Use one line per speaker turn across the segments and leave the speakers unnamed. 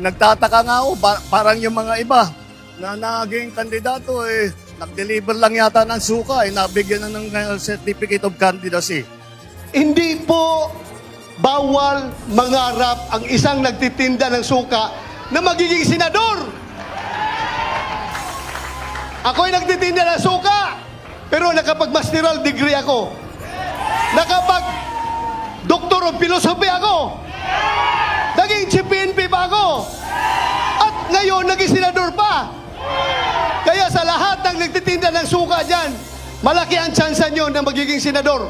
Nagtataka nga ako, parang yung mga iba na naging kandidato eh, nag-deliver lang yata ng suka eh, nabigyan na ng uh, certificate of candidacy.
Hindi po bawal mangarap ang isang nagtitinda ng suka na magiging senador. Ako'y nagtitinda ng suka, pero nakapag-masteral degree ako. Nakapag Doctor of Philosophy ako. Naging CPNP pa ako. At ngayon, naging senador pa. Kaya sa lahat ng nagtitinda ng suka dyan, malaki ang tsansa nyo na magiging senador.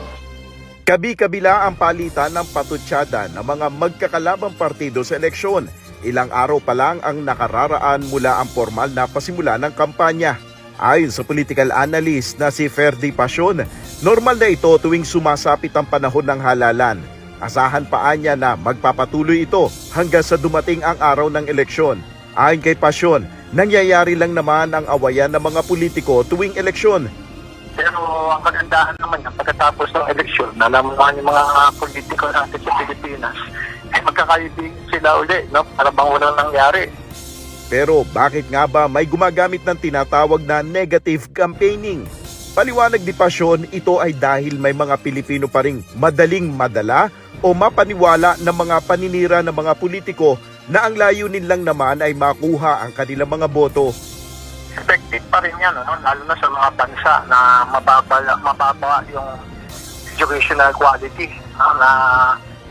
Kabi-kabila ang palitan ng patutsada ng mga magkakalabang partido sa eleksyon. Ilang araw pa lang ang nakararaan mula ang formal na pasimula ng kampanya. Ayon sa political analyst na si Ferdi Pasion, normal na ito tuwing sumasapit ang panahon ng halalan. Asahan pa niya na magpapatuloy ito hanggang sa dumating ang araw ng eleksyon. Ayon kay Pasion, nangyayari lang naman ang awayan ng mga politiko tuwing eleksyon
Pero ang kagandahan naman yan, pagkatapos ng eleksyon, nalaman yung mga politiko natin sa Pilipinas, eh magkakaibigan sila uli, no? Para bang walang nangyari.
Pero bakit nga ba may gumagamit ng tinatawag na negative campaigning? Paliwanag ni Pasyon, ito ay dahil may mga Pilipino pa ring madaling madala o mapaniwala ng mga paninira ng mga politiko na ang layunin lang naman ay makuha ang kanilang mga boto.
Effective pa rin yan, no? lalo na sa mga bansa na mababa, mababa yung educational quality. no? Na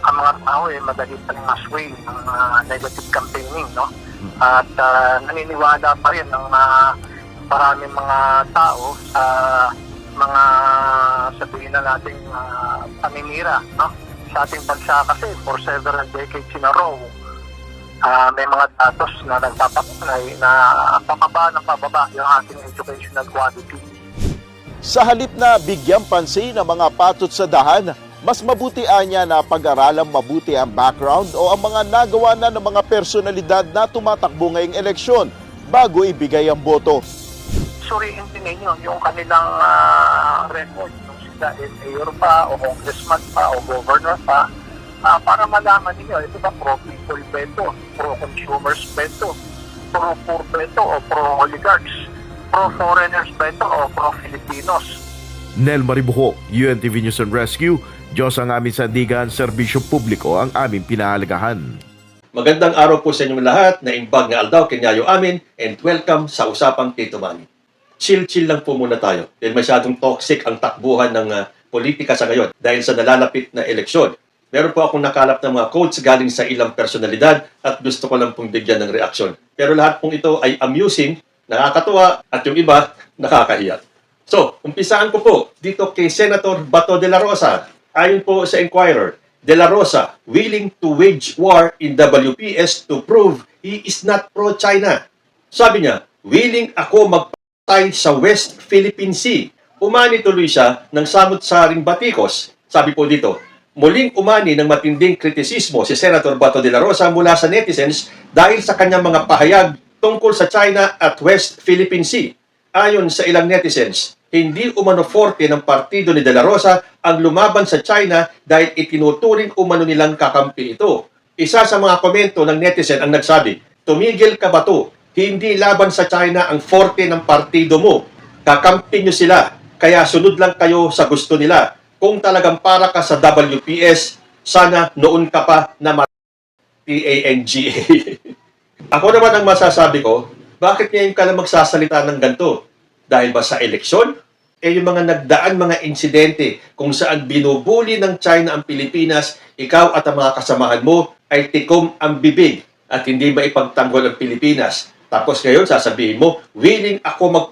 ang mga tao eh, madali pa rin masway ng ah, negative campaigning. No? At ah, naniniwala pa rin ng mga maraming mga tao sa mga sabihin na natin uh, paninira no? sa ating bansa kasi for several decades in a row ah, may mga datos na nagpapatunay na pababa ng pababa yung ating educational quality.
Sa halip na bigyang pansin ang mga patot sa dahan, mas mabuti anya na pag-aralang mabuti ang background o ang mga nagawa na ng mga personalidad na tumatakbo ngayong eleksyon bago ibigay ang boto.
Suriin din ninyo yung kanilang ah, record kung sila ay mayor pa o congressman pa o governor pa ah, para malaman ninyo ito ba pro people ba ito, pro consumers ba ito, pro poor ba ito o pro oligarchs, pro foreigners ba ito o pro Filipinos.
Nel Maribuho, UNTV News and Rescue, Diyos ang aming sandigan, serbisyo publiko ang aming pinahalagahan.
Magandang araw po sa inyong lahat na imbag nga aldaw kinyayo amin and welcome sa Usapang Tito Manny. Chill-chill lang po muna tayo dahil masyadong toxic ang takbuhan ng ah, politika sa ngayon dahil sa nalalapit na eleksyon. Meron po akong nakalap ng mga quotes galing sa ilang personalidad at gusto ko lang pong bigyan ng reaksyon. Pero lahat pong ito ay amusing, nakakatuwa at yung iba nakakahiya. So, umpisaan ko po dito kay Senator Bato de la Rosa. Ayon po sa Inquirer, De La Rosa willing to wage war in WPS to prove he is not pro-China. Sabi niya, willing ako magpatay sa West Philippine Sea. Umani tuloy siya ng samot-saring batikos. Sabi po dito, muling umani ng matinding kritisismo si Senator Bato de la Rosa mula sa netizens dahil sa kanyang mga pahayag tungkol sa China at West Philippine Sea. Ayon sa ilang netizens, hindi umano forte ng partido ni De La Rosa ang lumaban sa China dahil itinuturing umano nilang kakampi ito. Isa sa mga komento ng netizen ang nagsabi, Tumigil ka ba to? Hindi laban sa China ang forte ng partido mo. Kakampi nyo sila, kaya sunod lang kayo sa gusto nila. Kung talagang para ka sa WPS, sana noon ka pa na P-A-N-G-A. Ako naman ang masasabi ko, bakit ngayon ka lang magsasalita ng ganito? Dahil ba sa eleksyon? Eh yung mga nagdaan mga insidente kung saan binubuli ng China ang Pilipinas, ikaw at ang mga kasamahan mo ay tikom ang bibig at hindi ba ipagtanggol ang Pilipinas. Tapos ngayon sasabihin mo, willing ako mag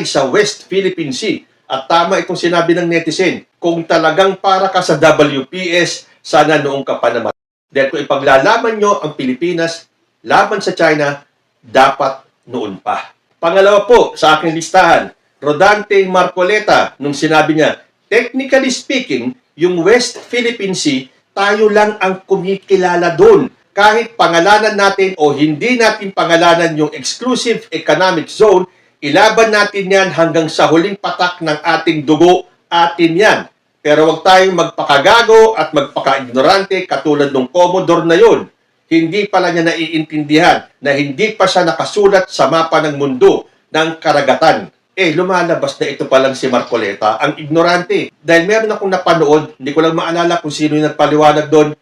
sa West Philippine Sea. At tama itong sinabi ng netizen, kung talagang para ka sa WPS, sana noong ka pa naman. Dahil kung ipaglalaman nyo ang Pilipinas laban sa China, dapat noon pa. Pangalawa po sa aking listahan, Rodante Marcoleta, nung sinabi niya, technically speaking, yung West Philippine Sea, tayo lang ang kumikilala doon. Kahit pangalanan natin o hindi natin pangalanan yung exclusive economic zone, ilaban natin yan hanggang sa huling patak ng ating dugo, atin yan. Pero wag tayong magpakagago at magpaka-ignorante katulad ng Commodore na yun. hindi pala niya naiintindihan na hindi pa siya nakasulat sa mapa ng mundo ng karagatan. Eh, lumalabas na ito palang si Marcoleta, ang ignorante. Dahil meron akong napanood, hindi ko lang maalala kung sino yung nagpaliwanag doon,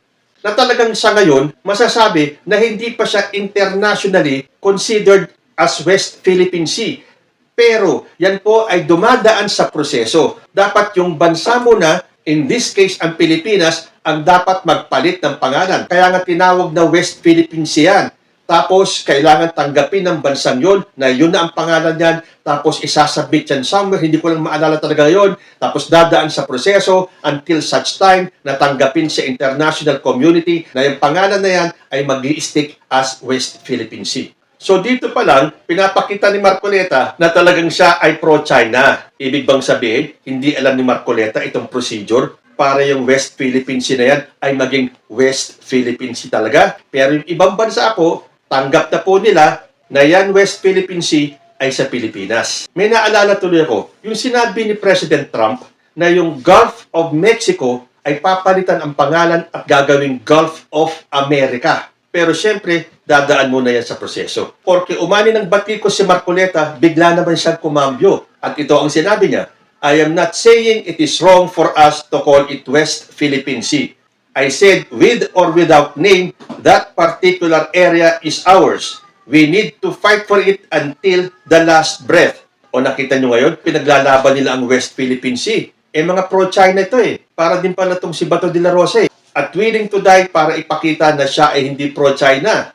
na talagang sa ngayon, masasabi na hindi pa siya internationally considered as West Philippine Sea. Pero yan po ay dumadaan sa proseso. Dapat yung bansa mo na, in this case ang Pilipinas, ang dapat magpalit ng pangalan. Kaya nga tinawag na West Philippine Sea yan. Tapos, kailangan tanggapin ng bansang yon na yun na ang pangalan niyan. Tapos, isasubmit yan somewhere. Hindi ko lang maalala talaga yon. Tapos, dadaan sa proseso until such time na tanggapin sa international community na yung pangalan na yan ay mag stick as West Philippine Sea. So dito pa lang, pinapakita ni Marcoleta na talagang siya ay pro-China. Ibig bang sabihin, hindi alam ni Marcoleta itong procedure para yung West Philippine Sea na yan ay maging West Philippine Sea talaga. Pero yung ibang bansa po, tanggap na po nila na yan West Philippine Sea ay sa Pilipinas. May naalala tuloy ako, yung sinabi ni President Trump na yung Gulf of Mexico ay papalitan ang pangalan at gagawing Gulf of America. Pero siyempre, dadaan muna yan sa proseso. Porque umani ng batikos si Marcoleta, bigla naman siyang kumambyo. At ito ang sinabi niya, I am not saying it is wrong for us to call it West Philippine Sea. I said with or without name, that particular area is ours. We need to fight for it until the last breath. O nakita nyo ngayon, pinaglalaban nila ang West Philippine Sea. Eh mga pro-China ito eh. Para din pala itong si Bato de la Rosa eh. At willing to die para ipakita na siya ay hindi pro-China.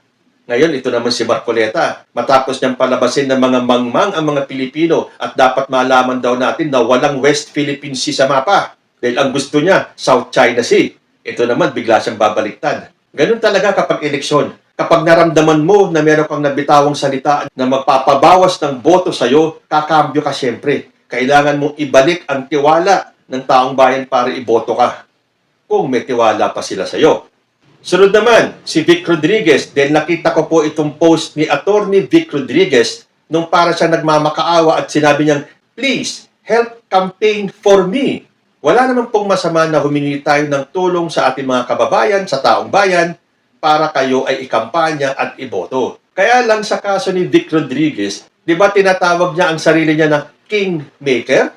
Ngayon, ito naman si Marcoleta. Matapos niyang palabasin ng mga mangmang ang mga Pilipino at dapat malaman daw natin na walang West Philippine Sea sa mapa. Dahil ang gusto niya, South China Sea. Ito naman, bigla siyang babaliktad. Ganun talaga kapag eleksyon. Kapag naramdaman mo na meron kang nabitawang salita na magpapabawas ng boto sa'yo, kakambyo ka siyempre. Kailangan mong ibalik ang tiwala ng taong bayan para iboto ka kung may tiwala pa sila sa iyo. Sunod naman, si Vic Rodriguez. Dahil nakita ko po itong post ni Attorney Vic Rodriguez nung para siya nagmamakaawa at sinabi niyang, Please, help campaign for me. Wala naman pong masama na humingi tayo ng tulong sa ating mga kababayan, sa taong bayan, para kayo ay ikampanya at iboto. Kaya lang sa kaso ni Vic Rodriguez, di ba tinatawag niya ang sarili niya na kingmaker?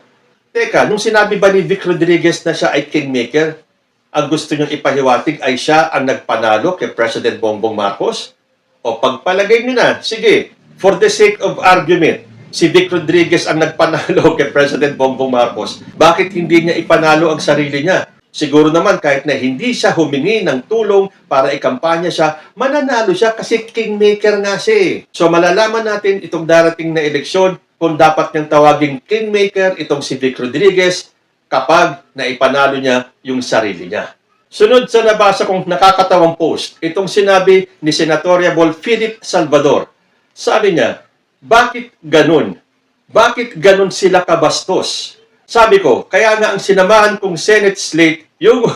Teka, nung sinabi ba ni Vic Rodriguez na siya ay kingmaker, ang gusto niyong ipahiwatig ay siya ang nagpanalo kay President Bongbong Marcos? O pagpalagay niyo na, sige, for the sake of argument, si Vic Rodriguez ang nagpanalo kay President Bongbong Marcos. Bakit hindi niya ipanalo ang sarili niya? Siguro naman kahit na hindi siya humingi ng tulong para ikampanya siya, mananalo siya kasi kingmaker nga siya eh. So malalaman natin itong darating na eleksyon kung dapat niyang tawaging kingmaker itong si Vic Rodriguez kapag naipanalo niya yung sarili niya. Sunod sa nabasa kong nakakatawang post, itong sinabi ni Senatoriable Philip Salvador. Sabi niya, bakit ganun? Bakit ganun sila kabastos? Sabi ko, kaya nga ang sinamahan kong Senate slate, yung,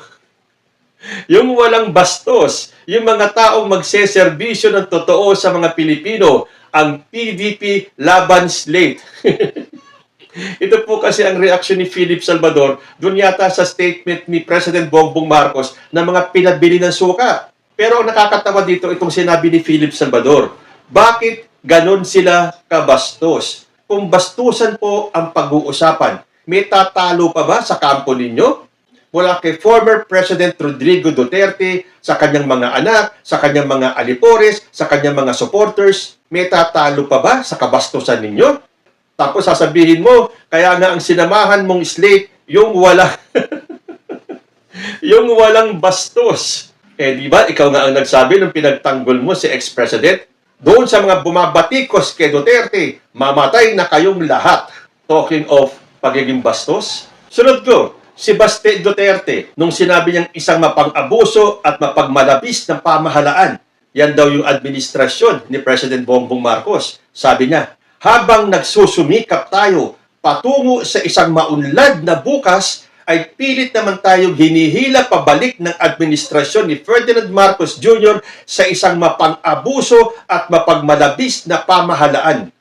yung walang bastos, yung mga taong magseserbisyo ng totoo sa mga Pilipino, ang PDP laban slate. Ito po kasi ang reaksyon ni Philip Salvador doon yata sa statement ni President Bongbong Marcos na mga pinabili ng suka. Pero ang nakakatawa dito itong sinabi ni Philip Salvador. Bakit ganon sila kabastos? Kung bastusan po ang pag-uusapan, may tatalo pa ba sa kampo ninyo? Mula kay former President Rodrigo Duterte, sa kanyang mga anak, sa kanyang mga alipores, sa kanyang mga supporters, may tatalo pa ba sa kabastusan ninyo? Tapos sasabihin mo, kaya nga ang sinamahan mong slate, yung wala, yung walang bastos. Eh, di ba, ikaw nga ang nagsabi nung pinagtanggol mo si ex-president, doon sa mga bumabatikos kay Duterte, mamatay na kayong lahat. Talking of pagiging bastos. Sunod ko, si Baste Duterte, nung sinabi niyang isang mapang-abuso at mapagmalabis ng pamahalaan, yan daw yung administrasyon ni President Bongbong Marcos. Sabi niya, habang nagsusumikap tayo patungo sa isang maunlad na bukas, ay pilit naman tayong hinihila pabalik ng administrasyon ni Ferdinand Marcos Jr. sa isang mapang-abuso at mapagmalabis na pamahalaan.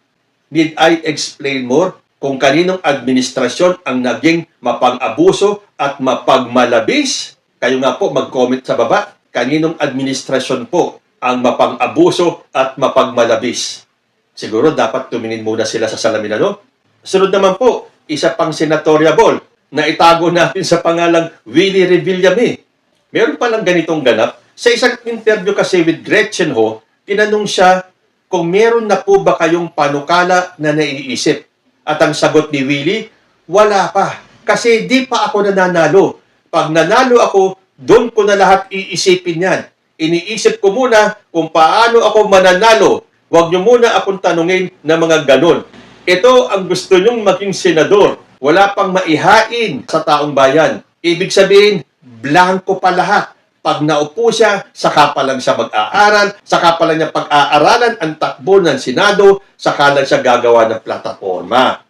Need I explain more kung kaninong administrasyon ang naging mapang-abuso at mapagmalabis? Kayo nga po mag-comment sa baba. Kaninong administrasyon po ang mapang-abuso at mapagmalabis. Siguro dapat tumingin muna sila sa salamin ano? Sunod naman po, isa pang senatoriable na itago natin sa pangalang Willie Revillame. Meron palang ganitong ganap. Sa isang interview kasi with Gretchen Ho, tinanong siya kung meron na po ba kayong panukala na naiisip. At ang sagot ni Willie, wala pa. Kasi di pa ako nananalo. Pag nanalo ako, doon ko na lahat iisipin yan. Iniisip ko muna kung paano ako mananalo. Huwag niyo muna akong tanungin na mga ganon. Ito ang gusto niyong maging senador. Wala pang maihain sa taong bayan. Ibig sabihin, blanco pa lahat. Pag naupo siya, saka pa lang siya mag-aaral, saka pa lang niya pag-aaralan ang takbo ng Senado, saka lang siya gagawa ng plataforma.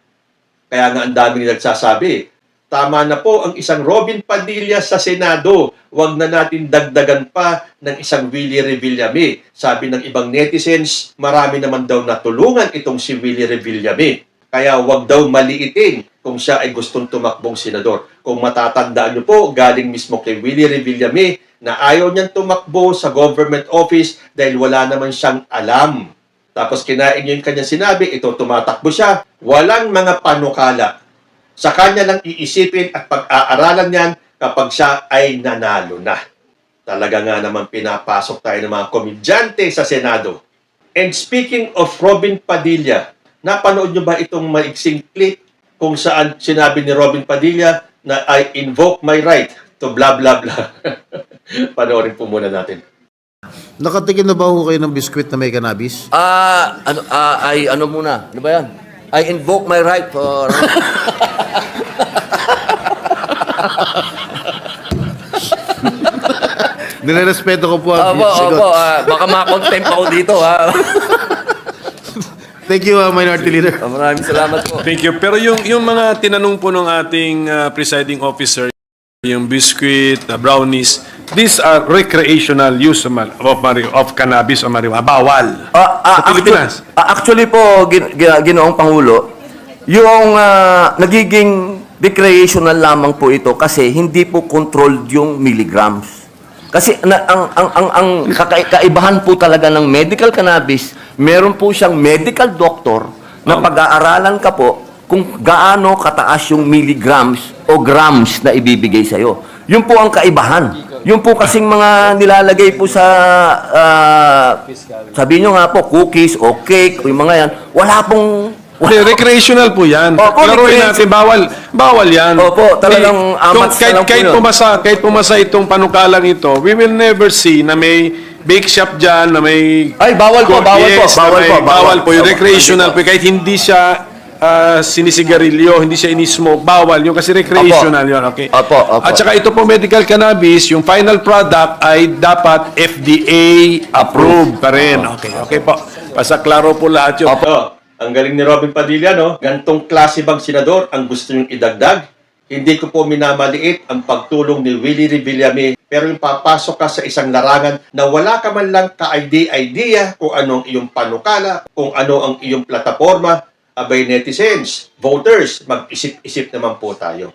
Kaya nga ang daming nagsasabi, tama na po ang isang Robin Padilla sa Senado. Huwag na natin dagdagan pa ng isang Willie Revillame. Sabi ng ibang netizens, marami naman daw natulungan itong si Willie Revillame. Kaya huwag daw maliitin kung siya ay gustong tumakbong senador. Kung matatandaan niyo po, galing mismo kay Willie Revillame na ayaw niyang tumakbo sa government office dahil wala naman siyang alam. Tapos kinain niyo yung kanyang sinabi, ito tumatakbo siya. Walang mga panukala. Sa kanya lang iisipin at pag-aaralan niyan kapag siya ay nanalo na. Talaga nga naman pinapasok tayo ng mga komedyante sa Senado. And speaking of Robin Padilla, napanood niyo ba itong maiksing clip kung saan sinabi ni Robin Padilla na I invoke my right to blah blah blah. Panoorin po muna natin.
Nakatikim na ba ho kayo ng biskwit na may cannabis?
Ah, ano, ah, ay, ano muna? Ano ba yan? I invoke my right for...
Nilerespeto ko po ang
Opo,
sagot.
opo, ah, baka makontempt ako dito, ha?
Thank you, uh, Minority Leader.
Ah, Maraming salamat po.
Thank you. Pero yung yung mga tinanong po ng ating uh, presiding officer, yung biscuit, uh, brownies, these are recreational use of, of, mari- of cannabis o marijuana. Bawal.
Ah, ah,
Sa Pilipinas.
Actually, ah, actually po, gin, gin- ginoong Pangulo, yung ah, nagiging recreational lamang po ito kasi hindi po controlled yung milligrams. Kasi na, ang, ang, ang, ang kaka- kaibahan po talaga ng medical cannabis, meron po siyang medical doctor na pag-aaralan ka po kung gaano kataas yung milligrams o grams na ibibigay sa'yo. Yun po ang kaibahan. Yun po kasing mga nilalagay po sa, ah, sabi nyo nga po, cookies o cake o yung mga yan, wala pong...
Hindi, recreational po yan.
Opo,
Klaruhin
recreation-
natin, bawal, bawal yan.
Opo, talagang
Kung-
amats na
kahit,
lang po
kahit
yun.
pumasa, kahit pumasa itong panukalang ito, we will never see na may bake shop dyan, na may...
Ay, bawal po, bawal po,
Yes, na
bawal
may-
po, bawal.
Bawal po, yung recreational po, kahit hindi siya ah, sinisigarilyo, hindi siya inismoke, bawal yun kasi recreational yun, okay?
Opo, opo.
At saka ito po medical cannabis, yung final product ay dapat FDA approved pa rin. Okay, okay po. Pasaklaro po lahat yun.
Oh, ang galing ni Robin Padilla, no? Gantong klase bang senador ang gusto niyong idagdag? Hindi ko po minamaliit ang pagtulong ni Willie Revillame pero yung papasok ka sa isang larangan na wala ka man lang ka-idea kung anong iyong panukala, kung ano ang iyong plataforma, abay netizens, voters, mag-isip-isip naman po tayo.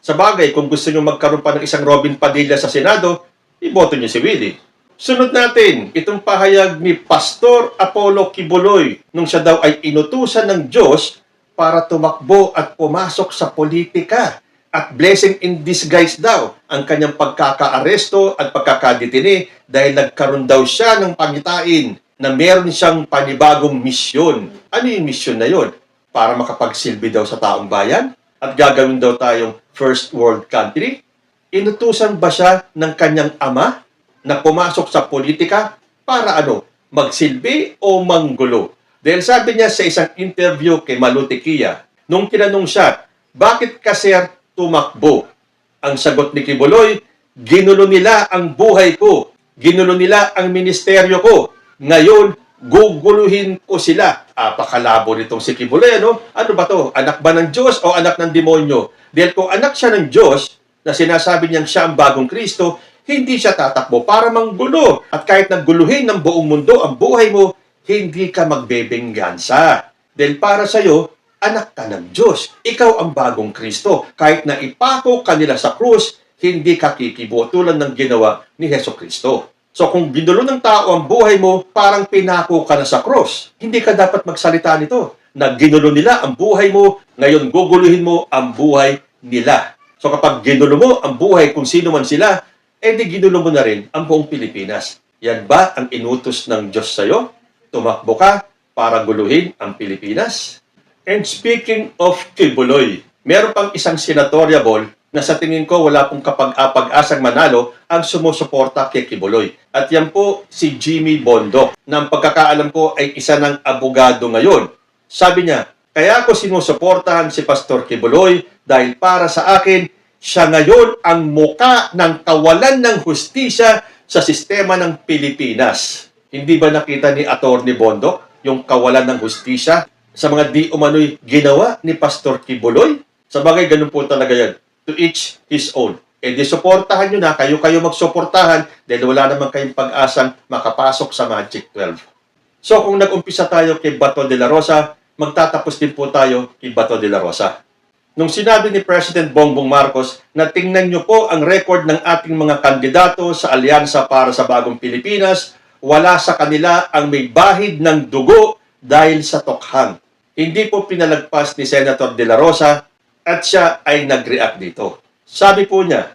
Sa bagay, kung gusto nyo magkaroon pa ng isang Robin Padilla sa Senado, iboto nyo si Willie. Sunod natin, itong pahayag ni Pastor Apollo Kibuloy nung siya daw ay inutusan ng Diyos para tumakbo at pumasok sa politika. At blessing in disguise daw ang kanyang pagkakaaresto at pagkakadetine dahil nagkaroon daw siya ng pangitain na meron siyang panibagong misyon. Ano yung misyon na yon? Para makapagsilbi daw sa taong bayan? At gagawin daw tayong first world country? Inutusan ba siya ng kanyang ama na pumasok sa politika para ano, magsilbi o manggulo? Dahil sabi niya sa isang interview kay Malutikia, nung tinanong siya, bakit ka sir tumakbo? Ang sagot ni Kibuloy, ginulo nila ang buhay ko. Ginulo nila ang ministeryo ko. Ngayon, guguluhin ko sila. Apakalabo nitong si Kibuloy, ano? Ano ba to? Anak ba ng Diyos o anak ng demonyo? Dahil kung anak siya ng Diyos, na sinasabi niyang siya ang bagong Kristo, hindi siya tatakbo para manggulo. At kahit nagguluhin ng buong mundo ang buhay mo, hindi ka magbebenggansa. Dahil para sa'yo, anak ka ng Diyos. Ikaw ang bagong Kristo. Kahit na ipako ka nila sa krus, hindi ka kikibo tulad ng ginawa ni Heso Kristo. So kung ginulo ng tao ang buhay mo, parang pinako ka na sa cross. Hindi ka dapat magsalita nito. Na ginulo nila ang buhay mo, ngayon guguluhin mo ang buhay nila. So kapag ginulo mo ang buhay kung sino man sila, eh di ginulo mo na rin ang buong Pilipinas. Yan ba ang inutos ng Diyos sa'yo? Tumakbo ka para guluhin ang Pilipinas? And speaking of Kibuloy, meron pang isang senatoriable na sa tingin ko wala pong kapag-apag-asang manalo ang sumusuporta kay Kibuloy. At yan po si Jimmy Bondoc, na ang pagkakaalam ko ay isa ng abogado ngayon. Sabi niya, kaya ako sinusuportahan si Pastor Kibuloy dahil para sa akin, siya ngayon ang muka ng kawalan ng hustisya sa sistema ng Pilipinas. Hindi ba nakita ni Attorney Bondoc yung kawalan ng hustisya sa mga di umano'y ginawa ni Pastor Kibuloy? Sa bagay, ganun po talaga yan. To each his own. E di suportahan nyo na, kayo-kayo magsuportahan dahil wala naman kayong pag-asang makapasok sa Magic 12. So kung nag-umpisa tayo kay Bato de la Rosa, magtatapos din po tayo kay Bato de la Rosa. Nung sinabi ni President Bongbong Marcos na tingnan nyo po ang record ng ating mga kandidato sa Alyansa para sa Bagong Pilipinas, wala sa kanila ang may bahid ng dugo dahil sa tokhang. Hindi po pinalagpas ni Senator De La Rosa at siya ay nag-react dito. Sabi po niya,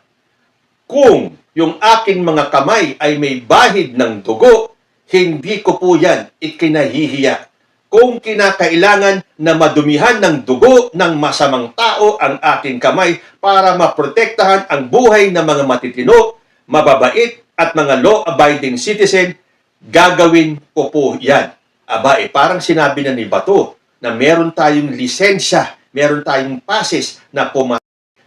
kung yung aking mga kamay ay may bahid ng dugo, hindi ko po yan ikinahihiya. Kung kinakailangan na madumihan ng dugo ng masamang tao ang aking kamay para maprotektahan ang buhay ng mga matitino, mababait at mga law-abiding citizen, gagawin ko po yan. Aba, eh, parang sinabi na ni Bato na meron tayong lisensya, meron tayong passes na pumasok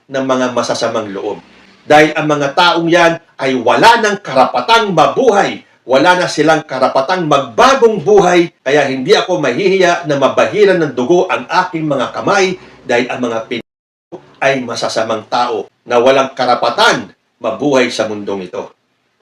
ng mga masasamang loob. Dahil ang mga taong yan ay wala ng karapatang mabuhay. Wala na silang karapatang magbagong buhay. Kaya hindi ako mahihiya na mabahiran ng dugo ang aking mga kamay dahil ang mga pin ay masasamang tao na walang karapatan mabuhay sa mundong ito.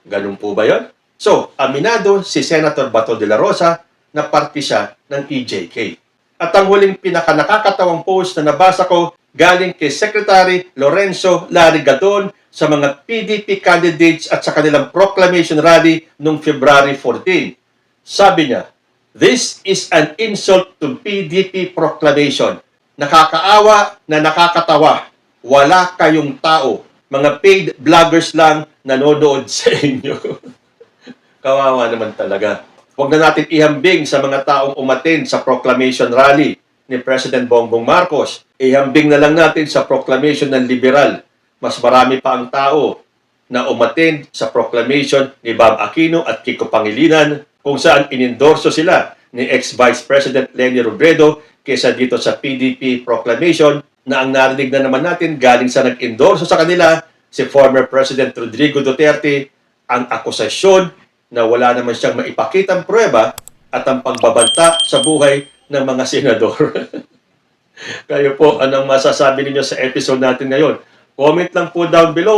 Ganun po ba yon? So, aminado si Senator Bato de la Rosa na parte siya ng EJK. At ang huling pinakanakakatawang post na nabasa ko galing kay Secretary Lorenzo Larigadon sa mga PDP candidates at sa kanilang proclamation rally noong February 14. Sabi niya, This is an insult to PDP proclamation. Nakakaawa na nakakatawa. Wala kayong tao. Mga paid vloggers lang nanonood sa inyo. Kawawa naman talaga. Huwag na natin ihambing sa mga taong umaten sa proclamation rally ni President Bongbong Marcos. Ihambing na lang natin sa proclamation ng liberal. Mas marami pa ang tao na umaten sa proclamation ni Bam Aquino at Kiko Pangilinan kung saan inendorso sila ni ex-Vice President Lenny Robredo kesa dito sa PDP proclamation na ang narinig na naman natin galing sa nag-endorso sa kanila si former President Rodrigo Duterte ang akusasyon na wala naman siyang maipakitang prueba at ang pagbabanta sa buhay ng mga senador. Kayo po, anong masasabi ninyo sa episode natin ngayon? Comment lang po down below